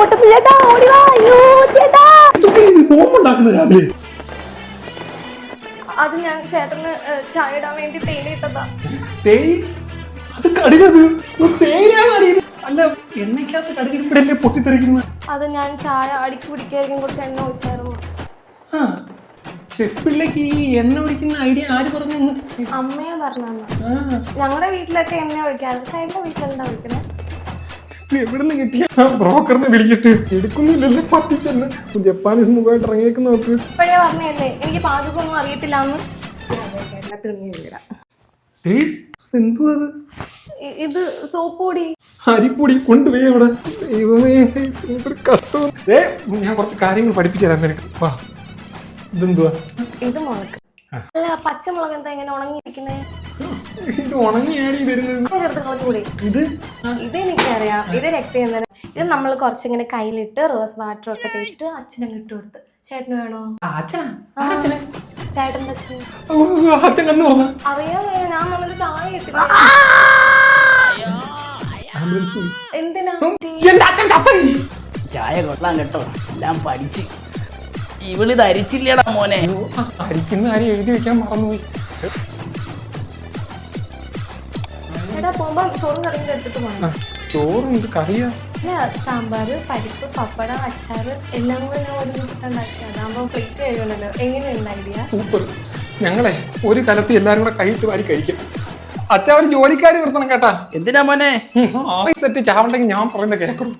പൊട്ടുന്നു. ചേട്ടാ ഓടി വാ. അയ്യോ ചേട്ടാ. ബോംബുണ്ടാക്കുന്നു രാവിലെ. അത് ഞാൻ ചേട്ടന് ചായ ഇടാൻ വേണ്ടി തേയിലിട്ടതാ തേയി അത് കടുകത്. അല്ല അത് ഞാൻ ചായ അടിക്ക് പിടിക്കായിരിക്കും കുറച്ച് എണ്ണ ഒഴിച്ചായിരുന്നു. ആ എണ്ണ ഒഴിക്കുന്ന ഐഡിയ ആര് ഞങ്ങളുടെ വീട്ടിലൊക്കെ എണ്ണ ഒഴിക്കാറ്. ചേട്ടന്റെ വീട്ടിലെന്താ ഒഴിക്കുന്നത് എവിടുന്ന് കിട്ടിയ? ബ്രോക്കറിനെ വിളിച്ചിട്ട് എടുക്കുന്നില്ലല്ലോ പത്തിച്ചെന്ന് ജപ്പാനീസ് മുഖമായിട്ട് ഇറങ്ങിയേക്കുന്ന നോക്ക്. ഇപ്പോഴേ പറഞ്ഞല്ലേ എനിക്ക് പാചകമൊന്നും അറിയത്തില്ല എന്തോ അത് ഇത്? സോപ്പ് പൊടി അരിപ്പൊടി കൊണ്ടുപോയി അവിടെ. ദൈവമേ എന്തൊരു കഷ്ടം. ഏ ഞാൻ കുറച്ച് കാര്യങ്ങൾ പഠിപ്പിച്ചു തരാം നിനക്ക്. വാ. ഇതെന്തുവാ? ഇത് മുളക്. അല്ല പച്ചമുളക് എന്താ ഇങ്ങനെ ഉണങ്ങിയിരിക്കുന്നേ? ഇത് ഉണങ്ങിയാണ് വരുന്നത്. ഇത്? ഇത് എനിക്കറിയാം. ഇത് രക്തചന്ദനം ഇത് നമ്മൾ കുറച്ചിങ്ങനെ കയ്യിലിട്ട് റോസ് വാട്ടർ ഒക്കെ തേച്ചിട്ട് അച്ഛനും ഇട്ട് കൊടുത്ത്. ചേട്ടന് വേണോ? അച്ഛൻ അറിയാൻ ഞാൻ ചായ ആംബുലൻസ് എന്തിനാ. ചായ കൊള്ളാൻ കേട്ടോ. എല്ലാം പഠിച്ച്. ഇവൾ ധരിച്ചില്ലടാ മോനെ. അരിക്കുന്ന ആരും എഴുതി വെക്കാൻ മറന്നുപോയി. ചേട്ടാ പോകുമ്പോ ചോറും കറിയും എടുത്തിട്ട് പോകണം ചോറുണ്ട് കറിയാ? സാമ്പാർ പരിപ്പ് പപ്പടം അച്ചാറ് എല്ലാം കൂടെ ഞാൻ ഒരുമിച്ചിട്ടുണ്ടാക്കി. അതാകുമ്പോ പ്ലേറ്റ് കഴിയുമല്ലോ എങ്ങനെയുണ്ട് ഐഡിയ സൂപ്പർ. ഞങ്ങളെ ഒരു കലത്ത് എല്ലാരും കൂടെ കൈയിട്ട് വാരി കഴിക്കും. അച്ഛാ ഒരു ജോലിക്കാരി നിർത്തണം കേട്ടാ. എന്തിനാ മോനെ? സെറ്റ് ചാവണ്ടെങ്കിൽ ഞാൻ പറയുന്ന കേൾക്കണം